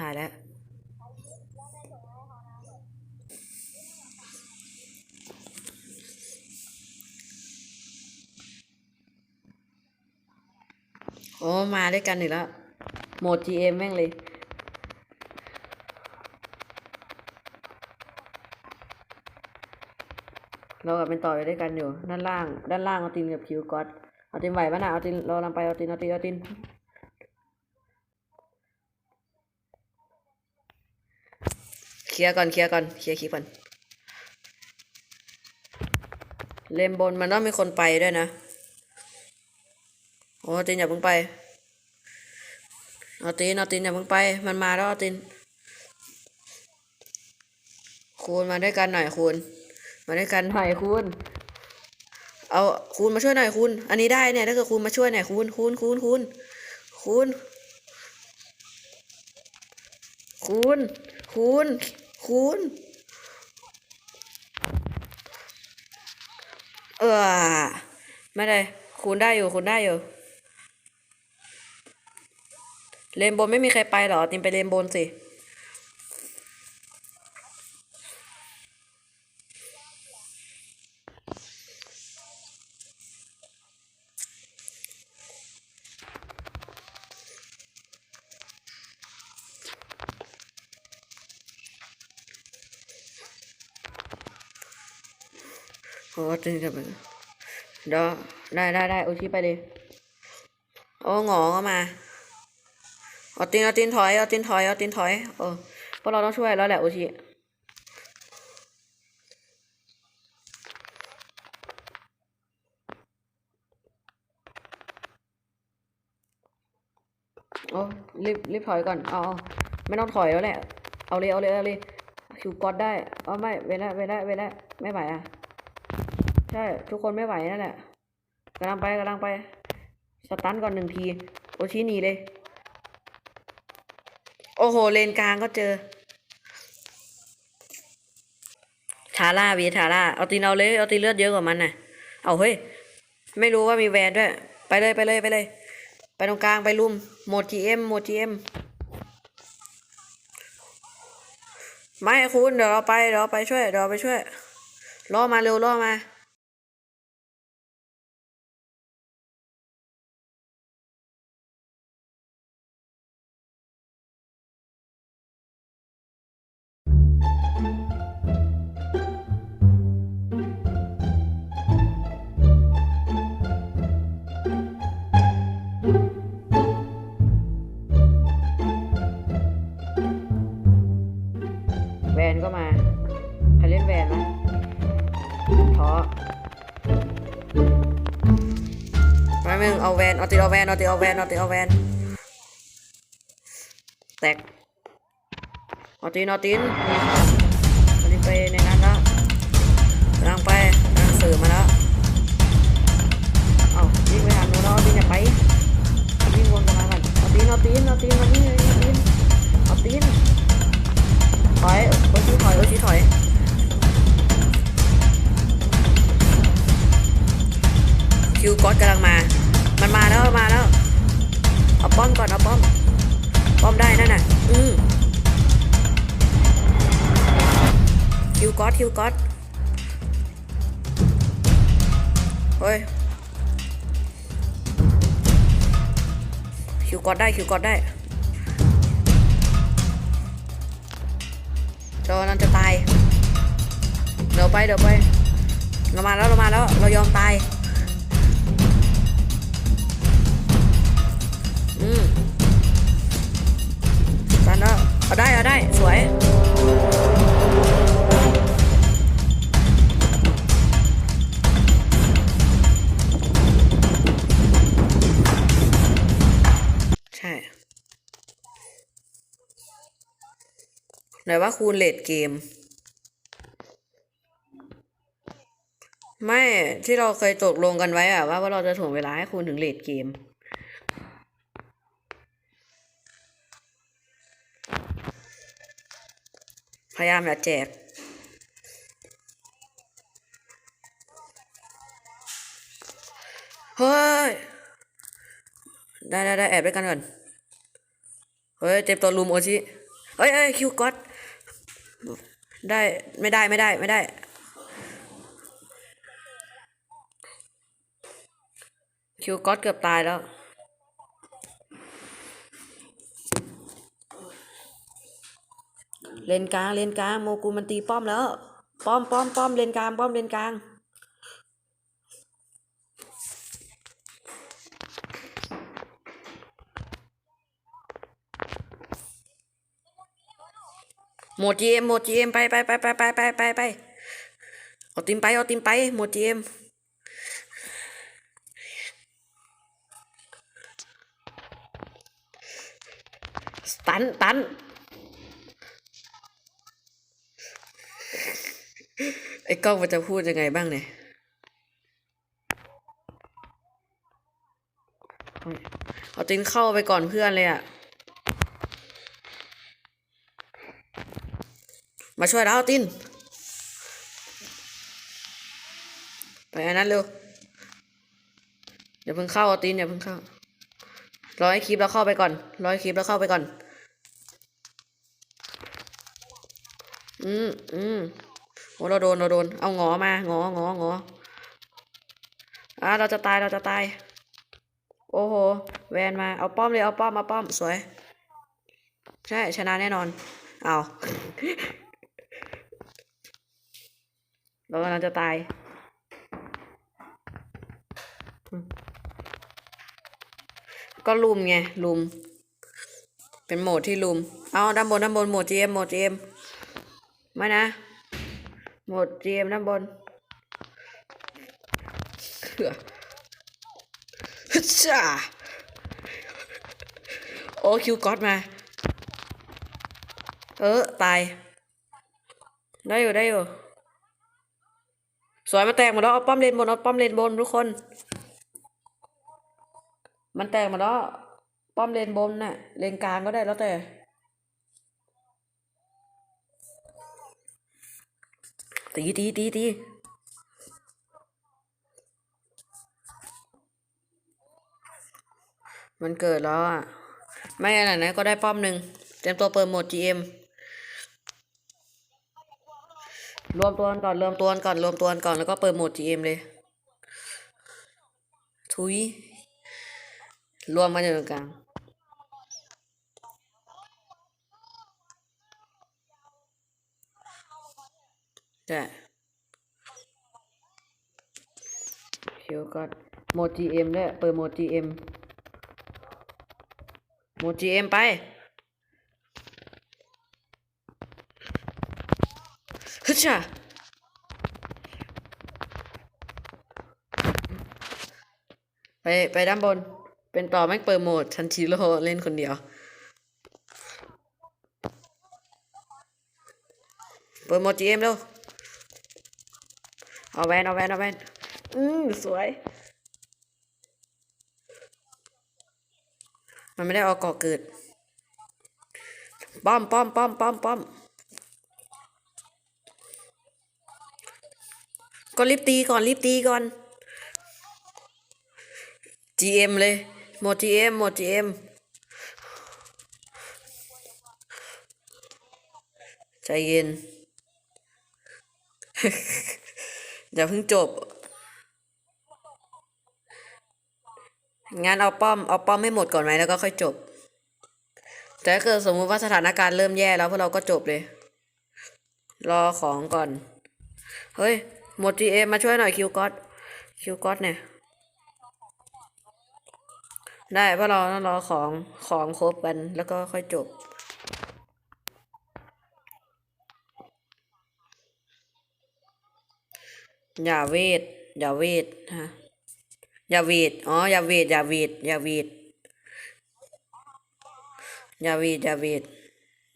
หายแล้วโอ้มาด้วยกันอีกแล้ว โหมด GM แม่งเลย เรากับเป็นต่ออยู่ด้วยกันอยู่ ด้านล่าง ด้านล่างเอาตินกับคิวก็อตเอาตินไหวปะนะเอาตินเราลำไปเอาตินเอาตินเอาติน เค ลียร์ก่อนเคลียร์ก่อนเคลียร์คลิปก่อนเลมบนมันต้องมีคนไปด้วยนะโอ้ตินอย่าเพิ่งไปเอาตินเอาตินอย่าเพิ่งไป มันมาแล้วเอาตินคูณมาด้วยกันหน่อยคูณมาด้วยกันหน่อยคูณเอาคูณมาช่วยหน่อยคูณอันนี้ได้เนี่ยถ้าเกิดคูณมาช่วยหน่อยคูณคูณคูณคูณคูณคูณคูณ คูณเออไม่ได้ คูณได้อยู่ คูณได้อยู่เลนบนไม่มีใครไปหรอติมไปเลนบนสิ โอ้ตินกับมันเดี๋ยวได้ได้ได้โอชิไปเลยโอ้หงอก็มาเอาตินเอาตินถอยเอาตินถอยเอาตินถอยเออพราะเราต้องช่วยแล้วแหละโอชิโอ้รีบรีบถอยก่อนอาเอาไม่ต้องถอยแล้วแหละเอาเลยเอาเลยเอาเลยคิวกอดได้เอาไม่เวลาเวลาเวลาไม่ไหวอะ ใช่ ทุกคนไม่ไหวนั่นแหละกำลังไปกำลังไป สตันก่อนหนึ่งที โอชิหนีเลย โอ้โห เลนกลางก็เจอ ทาร่าวีทาร่า เอาตีนเอาเลย เอาตีนเลือดเยอะกว่ามันน่ะ เอาเฮ้ย ไม่รู้ว่ามีแวนด้วย ไปเลยไปเลยไปเลย ไปตรงกลางไปลุมโหมด GM โหมด GM ไม่คุณเดี๋ยวเราไปเดี๋ยวเราไปช่วยเดี๋ยวเราไปช่วยล่อมาเร็วล่อมา ก็มาใครเล่นแวนไหมท้อไม่มึงเอาแวนเอาตีเอาแวนเอาตีเอาแวนเอาตีเอาแวนแตกเอาตีนเอาตีนเอาตีนไปในนั้นแล้วกำลังไปกำลังสื่อมาแล้วเอาวิ่งไปทางโน้นแล้วเอาตีนอย่าไปวิ่งวนกลับมาก่อนเอาตีนเอาตีนเอาตีนมานี่เอาตีน ก๊อตกำลังมา มันมาแล้วมาแล้ว เอาป้อมก่อนเอาป้อม ป้อมได้นั่นน่ะ อืมคิวก๊อตคิวก๊อตเฮ้ยคิวก๊อตได้คิวก๊อตได้จอนันจะตาย เดี๋ยวไปเดี๋ยวไป เรามาแล้วเรามาแล้ว เรายอมตาย อืมตันแล้วเอาได้เอาได้สวยใช่ไหนว่าคูณเลดเกม ไม่ที่เราเคยตกลงกันไว้อะว่าว่าเราจะถ่วงเวลาให้คูณถึงเลดเกม ยายามอย่าแจก เฮ้ย ได้ได้ได้แอบด้วยกันก่อน เฮ้ย เจ็บตัวลุมโอชิเฮ้ยเฮ้ยคิวก็อดได้ไม่ได้ไม่ได้ไม่ได้คิวก็อดเกือบตายแล้ว เลนกลางเลนกลางโมกูมันตีป้อมแล้วป้อมป้อมป้อมเลนกลางป้อมเลนกลางหมดจีเอ็มหมดจีเอ็มไปไปไปไปไปไปไปไปเอาติมไปเอาติมไปหมดจีเอ็มตันตัน ไอ้กล้องมันจะพูดยังไงบ้างเนี่ยเอาตินเข้าไปก่อนเพื่อนเลยอะมาช่วยเราติน ไปอันนั้นเร็วอย่าเพิ่งเข้าตินอย่าเพิ่งเข้ารอให้คลิปแล้วเข้าไปก่อนรอให้คลิปแล้วเข้าไปก่อน อืมอืม โอ้เราโดนเราโดน เอางอมางององออะเราจะตายเราจะตาย โอ้โห แวนมา เอาป้อมเลยเอาป้อมเอาป้อมสวย ใช่ชนะแน่นอน เอาเรากำลังจะตาย ก็ลุมไงลุม เป็นโหมดที่ลุม เอาด้านบนด้านบนโหมด GM โหมด GM ไม่นะ หมด GM ด้านบนเหือฮึดจ้าโอ้คิวก็อดมา เออ ตาย ได้อยู่ได้อยู่สวยมันแตกหมดแล้วเอาป้อมเลนบนเอาป้อมเลนบนทุกคน มันแตกหมดแล้วป้อมเลนบนน่ะเลนกลางก็ได้แล้วแต่ ตีตีตีตีมันเกิดแล้วอะ ไม่อะไรนะก็ได้ป้อมหนึ่งเตรียมตัวเปิดโหมด GM รวมตัวกันก่อนรวมตัวกันก่อนรวมตัวกันก่อนแล้วก็เปิดโหมด GM เลย ทุย รวมกันอยู่ตรงกลาง ใช่คิวก็โหมด GM ด้วยเปิดโหมด GM โหมด GM ไป ฮึช่าไป ไปด้านบน เป็นต่อแม่งเปิดโหมดชันชิโร่เล่นคนเดียว เปิดโหมด GM เร็ว เอาแวนเอาแวนเอาแวนอืมสวย มันไม่ได้เอากาะเกิด ป้อมป้อมป้อมป้อมป้อมก็รีบตีก่อนรีบตีก่อน GM เลย หมด GM หมด GM ใจเย็น อย่าเพิ่งจบงั้นเอาป้อมเอาป้อมให้หมดก่อนไหมแล้วก็ค่อยจบ แต่ถ้าเกิดสมมุติว่าสถานการณ์เริ่มแย่แล้วพวกเราก็จบเลย รอของก่อน เฮ้ย หมด GM มาช่วยหน่อยคิวก็อดคิวก็อดเนี่ย ได้พราะเราต้องรอของของครบกันแล้วก็ค่อยจบ อย่าเวทอย่าเวทฮะอย่าเวทอ๋ออย่าเวทอย่าเวทอย่าเวทอย่าเวทอย่าเวท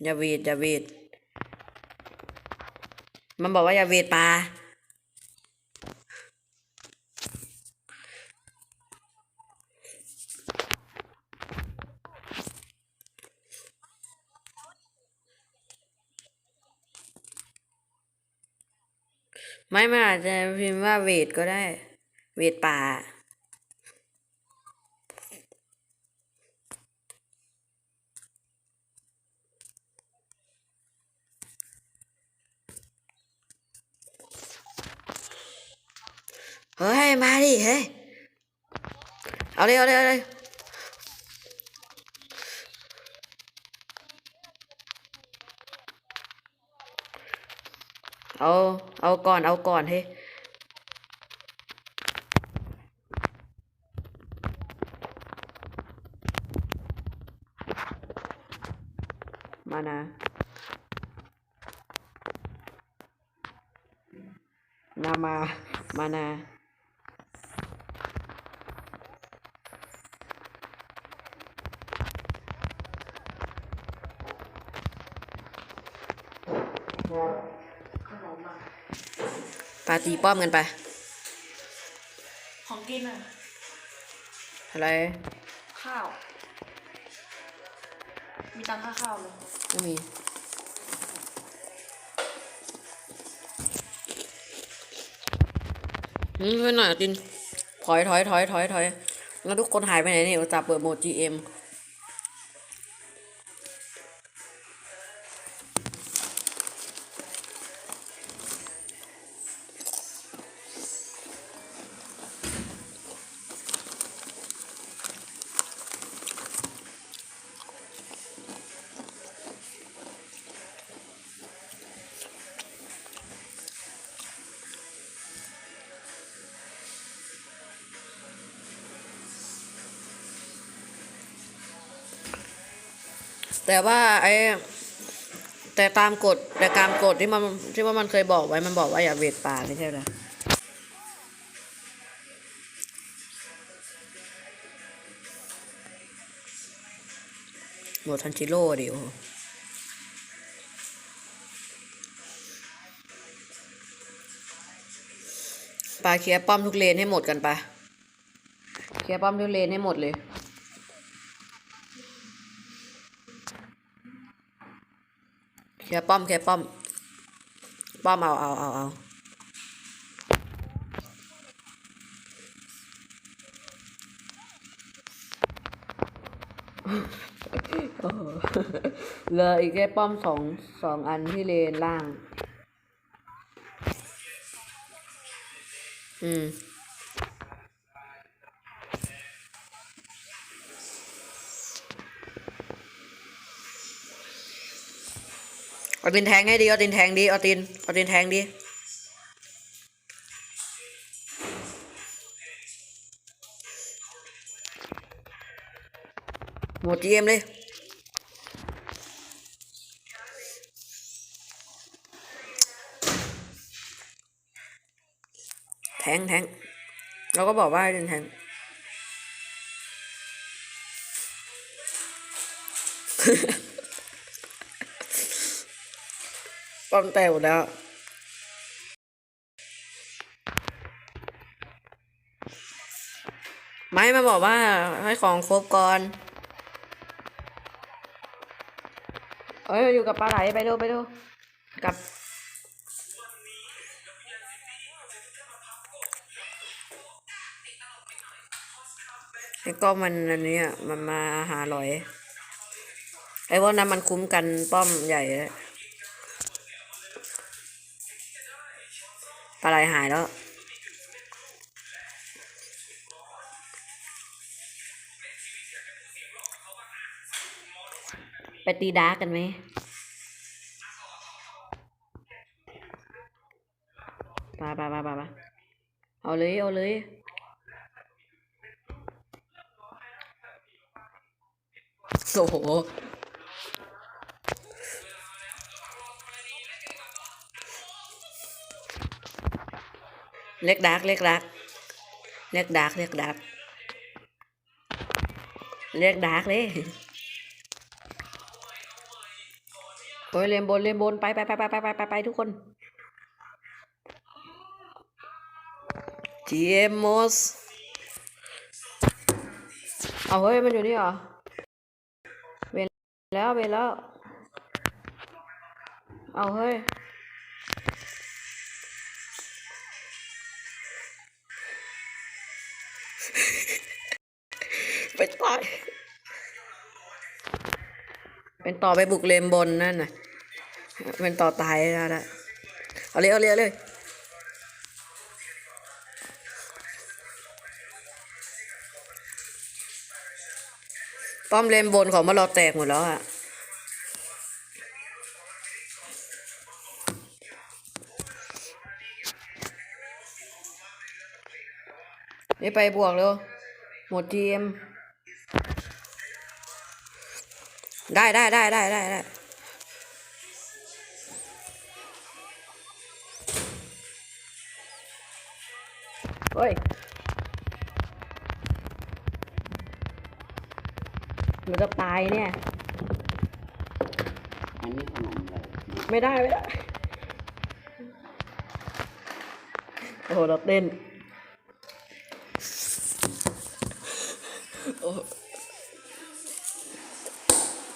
อย่าเวทอย่าเวทมันบอกว่าอย่าเวทปลา ไม่มาอาจจะพิมพ์ว่าเวทก็ได้ เวทป่า เฮ้ย มาดิ เฮ้ย เอาเลยเอาเลยเอาเลย เอาเอาก่อนเอาก่อนเฮ้มานะนามา มานา ขนมอะ ปาตีป้อมกันไป ของกินอะ อะไร ข้าว มีตังค่าข้าวไหมไม่มีอืมช่วยหน่อยติน ถอยถอยถอยถอยถอยแล้วทุกคนหายไปไหนเนี่ยอุตส่าห์เปิดโหมด GM แต่ว่าไอ้แต่ตามกฎแต่ตามกฎที่มันที่ว่ามันเคยบอกไว้มันบอกว่าอย่าเวทป่าไม่ใช่เหรอหมดทันจิโร่ดิโอปลาเคลียร์ป้อมทุกเลนให้หมดกันปะเคลียร์ป้อมทุกเลนให้หมดเลย คลียร์ป้อมเคลียร์ป้อม ป้อมเอาเอาเอาเอาโอ้โหเหลืออีกแค่ป้อมสองสองอันที่เลนล่าง อืม เอาตินแทงให้ดีเอาตินแทงดีเอาตินเอาตินแทงดีหมดเกมเลยแทงแทงเราก็บอกว่าให้ตินแทง ป้อมแตกหมดแล้ว ไม่มาบอกว่าให้ของครบก่อนเอ้ยอยู่กับปลาไหลไปดูไปดูกับไอ้ก็มันอันนี้มันมาหาหลอย ไอ้พวกนั้นมันคุ้มกันป้อมใหญ่เลย ปลาไหลหายแล้ว ไปตีดาร์กกันไหมไปไปไปไปไปเอาเลย เอาเลยโอ้โห เรียกดักเรียกดักเรียกดักเรียกดักเรีกดักเลยโอ้ยเลมบนเลมบนไปไปไปไปไปไปไปทุกคนเจมมสเอาเฮ้ยมันอยู่นี่เหรอ เวลแล้วเวลแล้ว เอาเฮ้ย เป็นต่อไปบุกเลมบนนั่นน่ะ เป็นต่อตายแล้วนะเอาเลยเอาเลยเอาเลยป้อมเลมบนของมารอแตกหมดแล้วอะนี่ไปบวกเร็วหมดทีม ได้ได้ได้ได้ได้ได้เฮ้ยหนูจะตายเนี่ย อันนี้ขนมอะไรไม่ได้ไม่ได้ โอ้โหเราเต้น โอ้โห